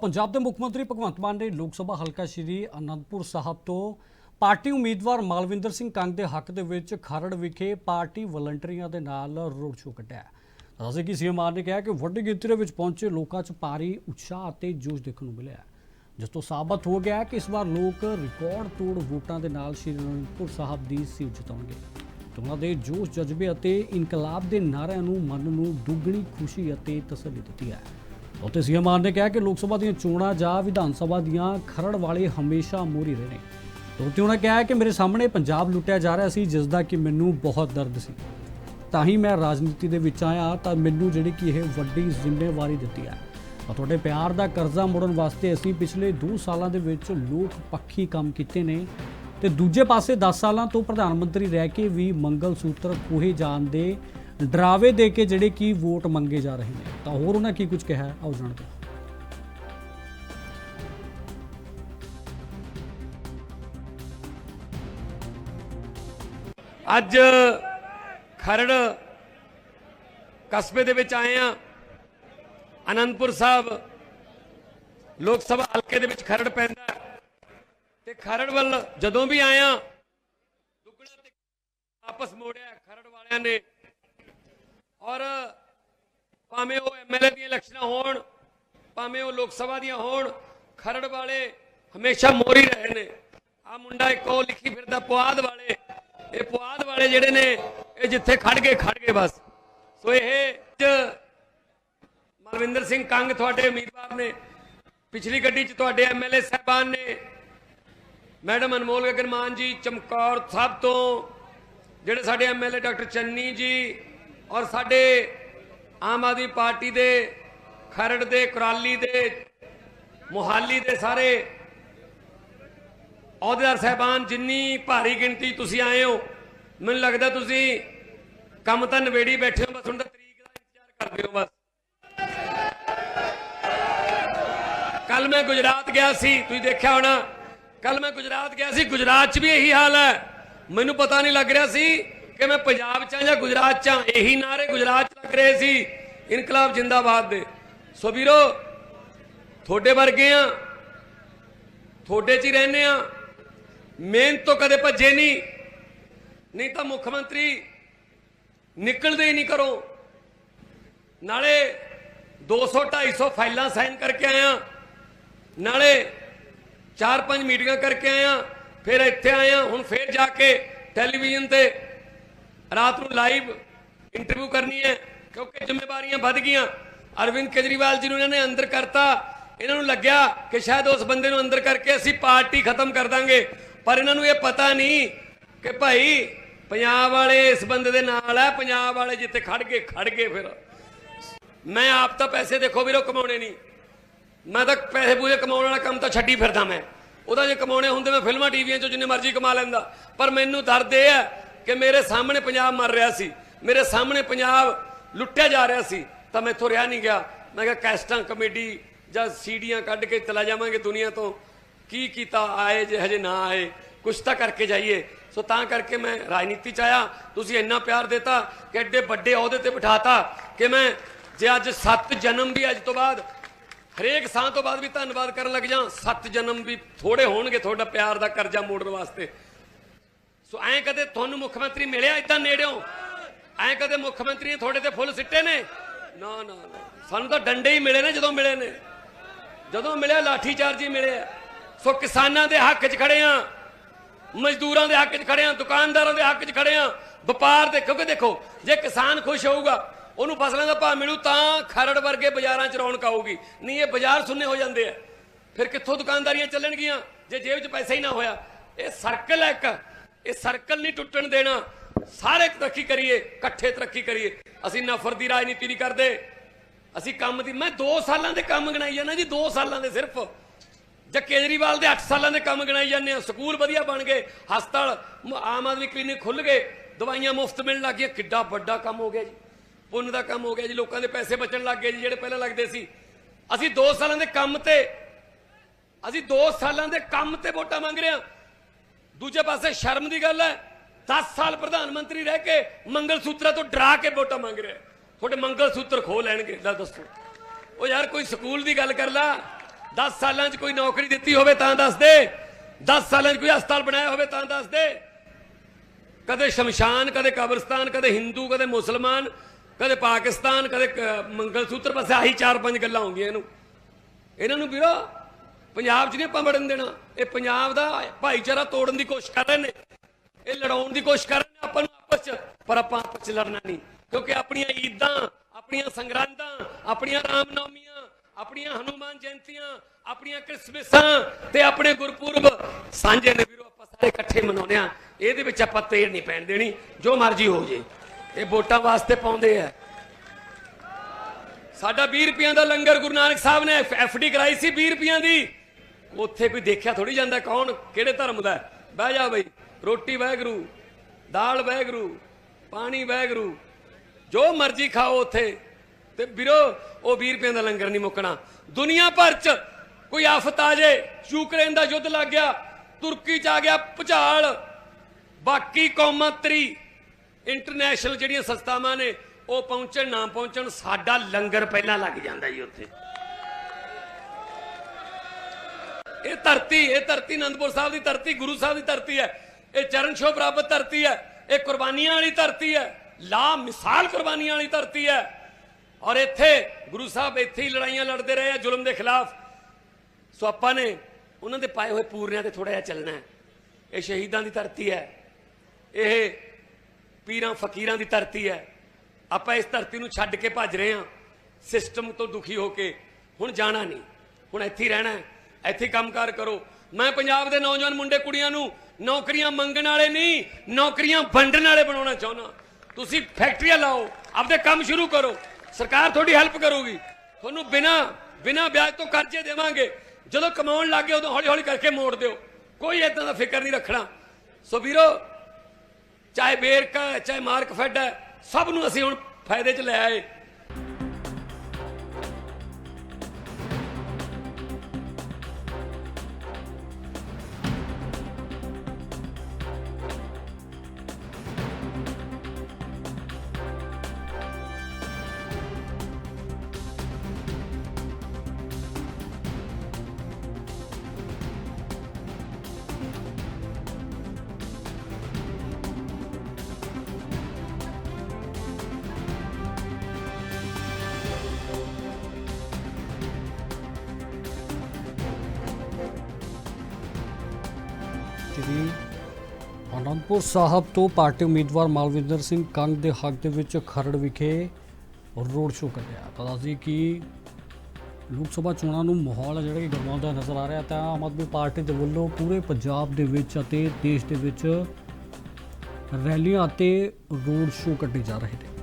ਪੰਜਾਬ ਦੇ ਮੁੱਖ ਮੰਤਰੀ ਭਗਵੰਤ ਮਾਨ ਨੇ ਲੋਕ ਸਭਾ ਹਲਕਾ ਸ਼੍ਰੀ ਅਨੰਦਪੁਰ ਸਾਹਿਬ ਤੋਂ ਪਾਰਟੀ ਉਮੀਦਵਾਰ ਮਾਲਵਿੰਦਰ ਸਿੰਘ ਕੰਗ ਦੇ ਹੱਕ ਦੇ ਵਿੱਚ ਖਰੜ ਵਿਖੇ ਪਾਰਟੀ ਵਲੰਟੀਅਰਾਂ ਦੇ ਨਾਲ ਰੋਡ ਸ਼ੋਅ ਕੱਢਿਆ ਦੱਸਦੇ ਕਿ ਸੀਐਮ ਆਰ ਨੇ ਕਿਹਾ ਕਿ ਵੱਡੀ ਗਿਣਤੀ ਦੇ ਵਿੱਚ ਪਹੁੰਚੇ ਲੋਕਾਂ 'ਚ ਭਾਰੀ ਉਤਸ਼ਾਹ ਅਤੇ ਜੋਸ਼ ਦੇਖਣ ਨੂੰ ਮਿਲਿਆ ਜਿਸ ਤੋਂ ਸਾਬਤ ਹੋ ਗਿਆ ਕਿ ਇਸ ਵਾਰ ਲੋਕ ਰਿਕਾਰਡ ਤੋੜ ਵੋਟਾਂ ਦੇ ਨਾਲ ਸ਼੍ਰੀ ਅਨੰਦਪੁਰ ਸਾਹਿਬ ਦੀ ਸੀਟ ਜਿਤਾਉਣਗੇ। ਤੇ ਉਹਨਾਂ ਦੇ ਜੋਸ਼, ਜਜ਼ਬੇ ਅਤੇ ਇਨਕਲਾਬ ਦੇ ਨਾਅਰਿਆਂ ਨੂੰ ਮਨ ਨੂੰ ਦੁੱਗਣੀ ਖੁਸ਼ੀ ਅਤੇ ਤਸੱਲੀ ਦਿੱਤੀ ਹੈ। ਉੱਥੇ ਸੀਐਮ ਆਰ ਨੇ ਕਿਹਾ ਕਿ ਲੋਕ ਸਭਾ ਦੀਆਂ ਚੋਣਾਂ ਜਾਂ ਵਿਧਾਨ ਸਭਾ ਦੀਆਂ ਖਰੜ ਵਾਲੇ ਹਮੇਸ਼ਾ ਮੋਰੀ ਰਹੇ ਨੇ। ਤੇ ਉੱਥੇ ਉਹਨਾਂ ਕਿਹਾ ਕਿ ਮੇਰੇ ਸਾਹਮਣੇ ਪੰਜਾਬ ਲੁੱਟਿਆ ਜਾ ਰਿਹਾ ਸੀ, ਜਿਸ ਦਾ ਕਿ ਮੈਨੂੰ ਬਹੁਤ ਦਰਦ ਸੀ। ਤਾਂ ਹੀ ਮੈਂ ਰਾਜਨੀਤੀ ਦੇ ਵਿੱਚ ਆਇਆ, ਤਾਂ ਮੈਨੂੰ ਜਿਹੜੀ ਕਿ ਇਹ ਵੱਡੀ ਜ਼ਿੰਮੇਵਾਰੀ ਦਿੱਤੀ ਹੈ। ਤੁਹਾਡੇ ਪਿਆਰ ਦਾ ਕਰਜ਼ਾ ਮੋੜਨ ਵਾਸਤੇ ਅਸੀਂ ਪਿਛਲੇ 2 ਸਾਲਾਂ ਦੇ ਵਿੱਚ ਲੋਕ ਪੱਖੀ ਕੰਮ ਕੀਤੇ ਨੇ ਤੇ ਦੂਜੇ ਪਾਸੇ 10 ਸਾਲਾਂ ਤੋਂ ਪ੍ਰਧਾਨ ਮੰਤਰੀ ਰਹਿ ਕੇ ਵੀ ਮੰਗਲ ਸੂਤਰ ਕੋਹੇ ਜਾਣ ਦੇ ਡਰਾਵੇ ਦੇ ਕੇ ਜਿਹੜੇ ਕਿ ਵੋਟ ਮੰਗੇ ਜਾ ਰਹੇ ਨੇ। ਤਾਂ ਹੋਰ ਉਹਨਾਂ ਕੀ ਕੁਝ ਕਿਹਾ ਆਓ ਜਾਣਦੇ ਹਾਂ। ਅੱਜ ਖਰੜ ਕਸਬੇ ਦੇ ਵਿੱਚ ਆਏ ਆ ਅਨੰਦਪੁਰ ਸਾਹਿਬ ਲੋਕ ਸਭਾ ਹਲਕੇ ਦੇ ਵਿੱਚ ਖਰੜ ਪੈਂਦਾ ਤੇ ਖਰੜ ਵੱਲ ਜਦੋਂ ਵੀ ਆਇਆ ਦੁੱਗਣਾ ਤੇ ਵਾਪਸ ਮੋੜਿਆ ਖਰੜ ਵਾਲਿਆਂ ਨੇ ਔਰ ਭਾਵੇਂ ਉਹ ਐਮਐਲਏ ਦੀਆਂ ਇਲੈਕਸ਼ਨਾਂ ਹੋਣ, ਭਾਵੇਂ ਉਹ ਲੋਕ ਸਭਾ ਦੀਆਂ ਹੋਣ, ਖਰੜ ਵਾਲੇ ਹਮੇਸ਼ਾ ਮੋਰੀ ਰਹੇ ਨੇ। ਆ ਮੁੰਡਾ ਇੱਕ ਉਹ ਲਿਖੀ ਫਿਰਦਾ ਪੁਆਧ ਵਾਲੇ। ਇਹ ਪੁਆਧ ਵਾਲੇ ਜਿਹੜੇ ਨੇ, ਇਹ ਜਿੱਥੇ ਖੜ ਗਏ ਖੜ ਗਏ ਬਸ। ਸੋ ਇਹ ਅੱਜ ਮਲਵਿੰਦਰ ਸਿੰਘ ਕੰਗ ਤੁਹਾਡੇ ਉਮੀਦਵਾਰ ਨੇ। ਪਿਛਲੀ ਗੱਡੀ 'ਚ ਤੁਹਾਡੇ ਐਮਐਲਏ ਸਾਹਿਬਾਨ ਨੇ। ਮੈਡਮ ਅਨਮੋਲ ਗਗਨ ਮਾਨ ਜੀ, ਚਮਕੌਰ ਸਾਹਿਬ ਤੋਂ। ਜਿਹੜੇ ਸਾਡੇ ਐਮਐਲਏ ਡਾਕਟਰ ਚੰਨੀ ਜੀ ਔਰ ਸਾਡੇ ਆਮ ਆਦਮੀ ਪਾਰਟੀ ਦੇ ਖਰੜ ਦੇ, ਕੁਰਾਲੀ ਦੇ, ਮੁਹਾਲੀ ਦੇ ਸਾਰੇ ਅਹੁਦੇਦਾਰ ਸਾਹਿਬਾਨ, ਜਿੰਨੀ ਭਾਰੀ ਗਿਣਤੀ ਤੁਸੀਂ ਆਏ ਹੋ, ਮੈਨੂੰ ਲੱਗਦਾ ਤੁਸੀਂ ਕੰਮ ਤਾਂ ਨਵੇੜੀ ਬੈਠੇ ਹੋ, ਬਸ ਹੁਣ ਤਾਂ ਤਰੀਕ ਦਾ ਇੰਤਜ਼ਾਰ ਕਰਦੇ ਹੋ ਬਸ। ਕੱਲ ਮੈਂ ਗੁਜਰਾਤ ਗਿਆ ਸੀ, ਤੁਸੀਂ ਦੇਖਿਆ ਹੋਣਾ, ਕੱਲ ਮੈਂ ਗੁਜਰਾਤ ਗਿਆ ਸੀ, ਗੁਜਰਾਤ 'ਚ ਵੀ ਇਹੀ ਹਾਲ ਹੈ। ਮੈਨੂੰ ਪਤਾ ਨਹੀਂ ਲੱਗ ਰਿਹਾ ਸੀ ਕਿ ਮੈਂ ਪੰਜਾਬ 'ਚ ਹਾਂ ਜਾਂ ਗੁਜਰਾਤ 'ਚ ਹਾਂ ਇਹੀ ਨਾਰੇ ਗੁਜਰਾਤ 'ਚ ਲੱਗ ਰਹੇ ਸੀ, ਇਨਕਲਾਬ ਜਿੰਦਾਬਾਦ ਦੇ। ਸੋ ਵੀਰੋ, ਤੁਹਾਡੇ ਵਰਗੇ ਆ, ਤੁਹਾਡੇ 'ਚ ਹੀ ਰਹਿੰਦੇ ਆ। ਮਿਹਨਤ ਤੋਂ ਕਦੇ ਭੱਜੇ ਨਹੀਂ ਨਹੀਂ ਤਾਂ ਮੁੱਖ ਮੰਤਰੀ ਨਿਕਲਦੇ ਹੀ ਨਹੀਂ ਕਰੋ ਨਾਲੇ 200 250 ਫਾਈਲਾਂ ਸਾਈਨ ਕਰਕੇ ਆਇਆ ਨਾਲੇ 4-5 ਮੀਟਿੰਗਾਂ ਕਰਕੇ ਆਇਆ ਫਿਰ ਇੱਥੇ ਆਇਆ ਹੁਣ ਫਿਰ ਜਾ ਕੇ ਟੈਲੀਵਿਜ਼ਨ ਤੇ ਰਾਤ ਨੂੰ ਲਾਈਵ ਇੰਟਰਵਿਊ ਕਰਨੀ ਹੈ, ਕਿਉਂਕਿ ਜ਼ਿੰਮੇਵਾਰੀਆਂ ਵੱਧ ਗਈਆਂ। ਅਰਵਿੰਦ ਕੇਜਰੀਵਾਲ ਜੀ ਨੂੰ ਇਹਨਾਂ ਨੇ ਅੰਦਰ ਕਰਤਾ। ਇਹਨਾਂ ਨੂੰ ਲੱਗਿਆ ਕਿ ਸ਼ਾਇਦ ਉਸ ਬੰਦੇ ਨੂੰ ਅੰਦਰ ਕਰਕੇ ਅਸੀਂ ਪਾਰਟੀ ਖਤਮ ਕਰ ਦਾਂਗੇ। ਪਰ ਇਹਨਾਂ ਨੂੰ ਇਹ ਪਤਾ ਨਹੀਂ ਕਿ ਭਾਈ, ਪੰਜਾਬ ਵਾਲੇ ਇਸ ਬੰਦੇ ਦੇ ਨਾਲ ਹੈ ਪੰਜਾਬ ਵਾਲੇ ਜਿੱਥੇ ਖੜ ਗਏ ਖੜ ਗਏ ਫਿਰ। ਮੈਂ ਆਪ ਤਾਂ ਪੈਸੇ ਦੇਖੋ ਵੀਰੋ ਕਮਾਉਣੇ ਨਹੀਂ। ਮੈਂ ਤਾਂ ਪੈਸੇ ਪੂਰੇ ਕਮਾਉਣ ਵਾਲਾ ਕੰਮ ਤਾਂ ਛੱਡੀ ਫਿਰਦਾ ਮੈਂ। ਉਹਦਾ ਜੇ ਕਮਾਉਣੇ ਹੁੰਦੇ ਮੈਂ ਫਿਲਮਾਂ, ਟੀਵੀਆਂ 'ਚੋਂ ਜਿੰਨੇ ਮਰਜ਼ੀ ਕਮਾ ਲੈਂਦਾ। ਪਰ ਮੈਨੂੰ ਦਰਦ ਇਹ ਹੈ ਕਿ ਮੇਰੇ ਸਾਹਮਣੇ ਪੰਜਾਬ ਮਰ ਰਿਹਾ ਸੀ, ਮੇਰੇ ਸਾਹਮਣੇ ਪੰਜਾਬ ਲੁੱਟਿਆ ਜਾ ਰਿਹਾ ਸੀ, ਤਾਂ ਮੈਥੋਂ ਰਿਹਾ ਨਹੀਂ ਗਿਆ। ਮੈਂ ਕਿਹਾ ਕੈਸਟਾਂ ਕਮੇਡੀ ਜਾਂ ਸੀਡੀਆਂ ਕੱਢ ਕੇ ਚਲਾ ਜਾਵਾਂਗੇ ਦੁਨੀਆ ਤੋਂ। ਕੀ ਕੀਤਾ, ਆਏ ਜੇ ਹਜੇ ਨਾ ਆਏ, ਕੁਛ ਤਾਂ ਕਰਕੇ ਜਾਈਏ। ਸੋ ਤਾਂ ਕਰਕੇ ਮੈਂ ਰਾਜਨੀਤੀ ਚ ਆਇਆ। ਤੁਸੀਂ ਇੰਨਾ ਪਿਆਰ ਦਿੱਤਾ ਕਿ ਐਡੇ ਵੱਡੇ ਅਹੁਦੇ ਤੇ ਬਿਠਾਤਾ ਕਿ ਮੈਂ ਜੇ ਅੱਜ 7 ਜਨਮ ਵੀ ਅੱਜ ਤੋਂ ਬਾਅਦ, ਹਰੇਕ ਸਾਹ ਤੋਂ ਬਾਅਦ ਵੀ ਧੰਨਵਾਦ ਕਰਨ ਲੱਗ ਜਾਂ, ਸੱਤ ਜਨਮ ਵੀ ਥੋੜੇ ਹੋਣਗੇ ਤੁਹਾਡਾ ਪਿਆਰ ਦਾ ਕਰਜ਼ਾ ਮੋੜਨ ਵਾਸਤੇ। ਸੋ ਐਂ ਕਦੇ ਤੁਹਾਨੂੰ ਮੁੱਖ ਮੰਤਰੀ ਮਿਲਿਆ ਇਦਾਂ ਨੇੜਿਓਂ? ਐਂ ਕਦੇ ਮੁੱਖ ਮੰਤਰੀ ਨੇ ਤੁਹਾਡੇ ਤੇ ਫੁੱਲ ਸਿੱਟੇ ਨੇ? ਨਾ ਨਾ ਸਾਨੂੰ ਤਾਂ ਡੰਡੇ ਹੀ ਮਿਲੇ ਨੇ ਜਦੋਂ ਮਿਲੇ ਨੇ। ਜਦੋਂ ਮਿਲਿਆ, ਲਾਠੀ ਚਾਰਜ ਹੀ ਮਿਲਿਆ। ਸੋ ਕਿਸਾਨਾਂ ਦੇ ਹੱਕ 'ਚ ਖੜੇ ਆ, ਮਜ਼ਦੂਰਾਂ ਦੇ ਹੱਕ 'ਚ ਖੜੇ ਆ, ਦੁਕਾਨਦਾਰਾਂ ਦੇ ਹੱਕ 'ਚ ਖੜੇ ਆ, ਵਪਾਰ ਦੇ ਕਿਉਂਕਿ ਦੇਖੋ, ਜੇ ਕਿਸਾਨ ਖੁਸ਼ ਹੋਊਗਾ, ਉਹਨੂੰ ਫਸਲਾਂ ਦਾ ਭਾਅ ਮਿਲੂ ਤਾਂ ਖਰੜ ਵਰਗੇ ਬਾਜ਼ਾਰਾਂ 'ਚ ਰੌਣਕ ਆਊਗੀ। ਨਹੀਂ, ਇਹ ਬਾਜ਼ਾਰ ਸੁੰਨੇ ਹੋ ਜਾਂਦੇ ਆ। ਫਿਰ ਕਿੱਥੋਂ ਦੁਕਾਨਦਾਰੀਆਂ ਚੱਲਣਗੀਆਂ? ਜੇ ਜੇਬ 'ਚ ਪੈਸਾ ਹੀ ਨਾ ਹੋਇਆ। ਇਹ ਸਰਕਲ ਹੈ ਇੱਕ। ਇਹ ਸਰਕਲ ਨਹੀਂ ਟੁੱਟਣ ਦੇਣਾ। ਸਾਰੇ ਤਰੱਕੀ ਕਰੀਏ, ਇਕੱਠੇ ਤਰੱਕੀ ਕਰੀਏ। ਅਸੀਂ ਨਫ਼ਰਤ ਦੀ ਰਾਜਨੀਤੀ ਨਹੀਂ ਕਰਦੇ। ਅਸੀਂ ਕੰਮ ਦੀ ਮੈਂ 2 ਸਾਲਾਂ ਦੇ ਕੰਮ ਗਣਾਈ ਜਾਂਦਾ ਜੀ 2 ਸਾਲਾਂ ਦੇ ਸਿਰਫ। ਜਾਂ ਕੇਜਰੀਵਾਲ ਦੇ 8 ਸਾਲਾਂ ਦੇ ਕੰਮ ਗਣਾਈ ਜਾਂਦੇ ਆ ਸਕੂਲ ਵਧੀਆ ਬਣ ਗਏ, ਹਸਪਤਾਲ ਆਮ ਆਦਮੀ ਕਲੀਨਿਕ ਖੁੱਲ ਗਏ। ਦਵਾਈਆਂ ਮੁਫਤ ਮਿਲਣ ਲੱਗ ਗਈਆਂ। ਕਿੱਡਾ ਵੱਡਾ ਕੰਮ ਹੋ ਗਿਆ ਜੀ। ਪੁੰਨ ਦਾ ਕੰਮ ਹੋ ਗਿਆ ਜੀ। ਲੋਕਾਂ ਦੇ ਪੈਸੇ ਬਚਣ ਲੱਗ ਗਏ ਜੀ, ਜਿਹੜੇ ਪਹਿਲਾਂ ਲੱਗਦੇ ਸੀ। ਅਸੀਂ 2 ਸਾਲਾਂ ਦੇ ਕੰਮ ਤੇ ਅਸੀਂ 2 ਸਾਲਾਂ ਦੇ ਕੰਮ ਤੇ ਵੋਟਾਂ ਮੰਗ ਰਹੇ ਹਾਂ। ਦੂਜੇ ਪਾਸੇ ਸ਼ਰਮ ਦੀ ਗੱਲ ਹੈ 10 ਸਾਲ ਪ੍ਰਧਾਨ ਮੰਤਰੀ ਰਹਿ ਕੇ ਮੰਗਲ ਸੂਤਰਾਂ ਤੋਂ ਡਰਾ ਕੇ ਵੋਟਾਂ ਮੰਗ ਰਿਹਾ। ਤੁਹਾਡੇ ਮੰਗਲ ਸੂਤਰ ਖੋ ਲੈਣਗੇ ਲੈ ਦੱਸੋ। ਉਹ ਯਾਰ ਕੋਈ ਸਕੂਲ ਦੀ ਗੱਲ ਕਰ ਲਾ 10 ਸਾਲਾਂ 'ਚ ਕੋਈ ਨੌਕਰੀ ਦਿੱਤੀ ਹੋਵੇ ਤਾਂ ਦੱਸ ਦੇ। 10 ਸਾਲਾਂ 'ਚ ਕੋਈ ਹਸਪਤਾਲ ਬਣਾਇਆ ਹੋਵੇ ਤਾਂ ਦੱਸ ਦੇ। ਕਦੇ ਸ਼ਮਸ਼ਾਨ, ਕਦੇ ਕਬਰਸਤਾਨ, ਕਦੇ ਹਿੰਦੂ, ਕਦੇ ਮੁਸਲਮਾਨ, ਕਦੇ ਪਾਕਿਸਤਾਨ, ਕਦੇ ਕ- ਮੰਗਲ ਸੂਤਰ ਬਸ ਆਹੀ ਚਾਰ ਪੰਜ ਗੱਲਾਂ ਆਉਂਦੀਆਂ ਇਹਨੂੰ। ਇਹਨਾਂ ਨੂੰ ਵੀਰੋ ਪੰਜਾਬ 'ਚ ਨਹੀਂ ਆਪਾਂ ਵੜਨ ਦੇਣਾ। ਇਹ ਪੰਜਾਬ ਦਾ ਭਾਈਚਾਰਾ ਤੋੜਨ ਦੀ ਕੋਸ਼ਿਸ਼ ਕਰ ਰਹੇ ਨੇ। ਇਹ ਲੜਾਉਣ ਦੀ ਕੋਸ਼ਿਸ਼ ਕਰ ਰਹੇ ਨੇ ਆਪਾਂ ਨੂੰ ਆਪਸ 'ਚ। ਪਰ ਆਪਾਂ ਆਪਸ 'ਚ ਲੜਨਾ ਨਹੀਂ ਕਿਉਂਕਿ ਆਪਣੀਆਂ ਈਦਾਂ, ਆਪਣੀਆਂ ਸੰਗਰਾਂਦਾਂ, ਆਪਣੀਆਂ ਰਾਮਨੌਮੀਆਂ, ਆਪਣੀਆਂ ਹਨੂਮਾਨ ਜਯੰਤੀਆਂ, ਆਪਣੀਆਂ ਕ੍ਰਿਸਮਸਾਂ ਤੇ ਆਪਣੇ ਗੁਰਪੁਰਬ ਸਾਂਝੇ ਨੇ ਵੀਰੋ, ਆਪਾਂ ਸਾਰੇ ਇਕੱਠੇ ਮਨਾਉਂਦੇ ਆ ਇਹਦੇ ਵਿੱਚ ਆਪਾਂ ਤੇੜ ਨਹੀਂ ਪੈਣ ਦੇਣੀ। ਜੋ ਮਰਜ਼ੀ ਹੋ ਜੇ। ਇਹ ਵੋਟਾਂ ਵਾਸਤੇ ਪਾਉਂਦੇ ਆ। ਸਾਡਾ 20 ਰੁਪਈਆਂ ਦਾ ਲੰਗਰ ਗੁਰੂ ਨਾਨਕ ਸਾਹਿਬ ਨੇ ਐਫਡੀ ਕਰਾਈ ਸੀ 20 ਰੁਪਈਆਂ ਦੀ। ਉੱਥੇ ਕੋਈ ਦੇਖਿਆ ਥੋੜੀ ਜਾਂਦਾ ਕੌਣ, ਕਿਹੜੇ ਧਰਮ ਦਾ ਬਹਿ ਜਾ ਬਈ, ਰੋਟੀ ਵੈਗਰੂ ਦਾਲ ਵੈਗਰੂ ਪਾਣੀ ਵੈਗਰੂ ਜੋ ਮਰਜ਼ੀ ਖਾਓ ਉੱਥੇ। ਤੇ ਵੀਰੋ, ਉਹ 20 ਰੁਪਈਆਂ ਦਾ ਲੰਗਰ ਨਹੀਂ ਮੁੱਕਣਾ। ਦੁਨੀਆ ਭਰ ਚ ਕੋਈ ਆਫਤ ਆ ਜੇ, ਯੂਕਰੇਨ ਦਾ ਯੁੱਧ ਲੱਗ ਗਿਆ, ਤੁਰਕੀ ਚ ਆ ਗਿਆ ਭੁਚਾਲ, ਬਾਕੀ ਕੌਮਾਂ ਤਰੀ ਇੰਟਰਨੈਸ਼ਨਲ ਜਿਹੜੀਆਂ ਸੰਸਥਾਵਾਂ ਨੇ, ਉਹ ਪਹੁੰਚਣ, ਨਾ ਪਹੁੰਚਣ, ਸਾਡਾ ਲੰਗਰ ਪਹਿਲਾਂ ਲੱਗ ਜਾਂਦਾ ਜੀ ਉੱਥੇ। ਇਹ ਧਰਤੀ ਇਹ ਧਰਤੀ ਅਨੰਦਪੁਰ ਸਾਹਿਬ ਦੀ ਧਰਤੀ, ਗੁਰੂ ਸਾਹਿਬ ਦੀ ਧਰਤੀ ਹੈ। ਇਹ ਚਰਨ ਛੋਹ ਪ੍ਰਾਪਤ ਧਰਤੀ ਹੈ। ਇਹ ਕੁਰਬਾਨੀਆਂ ਵਾਲੀ ਧਰਤੀ ਹੈ। ਲਾ ਮਿਸਾਲ ਕੁਰਬਾਨੀਆਂ ਵਾਲੀ ਧਰਤੀ ਹੈ। ਔਰ ਇੱਥੇ ਗੁਰੂ ਸਾਹਿਬ ਇੱਥੇ ਹੀ ਲੜਾਈਆਂ ਲੜਦੇ ਰਹੇ ਆ, ਜ਼ੁਲਮ ਦੇ ਖਿਲਾਫ। ਸੋ ਆਪਾਂ ਨੇ ਉਹਨਾਂ ਦੇ ਪਾਏ ਹੋਏ ਪੂਰਨਿਆਂ ਤੇ ਥੋੜਾ ਜਿਹਾ ਚੱਲਣਾ ਹੈ। ਇਹ ਸ਼ਹੀਦਾਂ ਦੀ ਧਰਤੀ ਹੈ। ਇਹ ਪੀਰਾਂ ਫਕੀਰਾਂ ਦੀ ਧਰਤੀ ਹੈ। ਆਪਾਂ ਇਸ ਧਰਤੀ ਨੂੰ ਛੱਡ ਕੇ ਭੱਜ ਰਹੇ ਹਾਂ। ਸਿਸਟਮ ਤੋਂ ਦੁਖੀ ਹੋ ਕੇ। ਹੁਣ ਜਾਣਾ ਨਹੀਂ। ਹੁਣ ਇੱਥੇ ਹੀ ਰਹਿਣਾ ਹੈ। ਇੱਥੇ ਹੀ ਕੰਮਕਾਰ ਕਰੋ। ਮੈਂ ਪੰਜਾਬ ਦੇ ਨੌਜਵਾਨ ਮੁੰਡੇ ਕੁੜੀਆਂ ਨੂੰ ਨੌਕਰੀਆਂ ਮੰਗਣ ਵਾਲੇ ਨਹੀਂ, ਨੌਕਰੀਆਂ ਵੰਡਣ ਵਾਲੇ ਬਣਾਉਣਾ ਚਾਹੁੰਦਾ। ਤੁਸੀਂ ਫੈਕਟਰੀਆਂ ਲਾਓ, ਆਪਦੇ ਕੰਮ ਸ਼ੁਰੂ ਕਰੋ। ਸਰਕਾਰ ਤੁਹਾਡੀ ਹੈਲਪ ਕਰੂਗੀ। ਤੁਹਾਨੂੰ ਬਿਨਾ ਬਿਨਾ ਵਿਆਜ ਤੋਂ ਕਰਜ਼ੇ ਦੇਵਾਂਗੇ। ਜਦੋਂ ਕਮਾਉਣ ਲੱਗੇ ਉਦੋਂ ਹੌਲੀ ਹੌਲੀ ਕਰਕੇ ਮੋੜ ਦਿਓ। ਕੋਈ ਇਦਾਂ ਦਾ ਫਿਕਰ ਨਹੀਂ ਰੱਖਣਾ। ਸੋ ਵੀਰੋ, ਚਾਹੇ ਬੇਰਕਾ ਹੈ, ਚਾਹੇ ਮਾਰਕ ਫੈਡ ਹੈ, ਸਭ ਨੂੰ ਅਸੀਂ ਹੁਣ ਫਾਇਦੇ 'ਚ ਲੈ ਆਏ। ਸ਼੍ਰੀ ਅਨੰਦਪੁਰ ਸਾਹਿਬ ਤੋਂ ਪਾਰਟੀ ਉਮੀਦਵਾਰ ਮਾਲਵਿੰਦਰ ਸਿੰਘ ਕੰਗ ਦੇ ਹੱਕ ਦੇ ਵਿੱਚ ਖਰੜ ਵਿਖੇ ਰੋਡ ਸ਼ੋਅ ਕੱਢਿਆ। ਤਾਂ ਦੱਸਦੀ ਕਿ ਲੋਕ ਸਭਾ ਚੋਣਾਂ ਨੂੰ ਮਾਹੌਲ ਹੈ ਜਿਹੜਾ ਕਿ ਗਰਮਾਉਂਦਾ ਨਜ਼ਰ ਆ ਰਿਹਾ, ਤਾਂ ਆਮ ਆਦਮੀ ਪਾਰਟੀ ਦੇ ਵੱਲੋਂ ਪੂਰੇ ਪੰਜਾਬ ਦੇ ਵਿੱਚ ਅਤੇ ਦੇਸ਼ ਦੇ ਵਿੱਚ ਰੈਲੀਆਂ ਅਤੇ ਰੋਡ ਸ਼ੋਅ ਕੱਢੇ ਜਾ ਰਹੇ ਨੇ।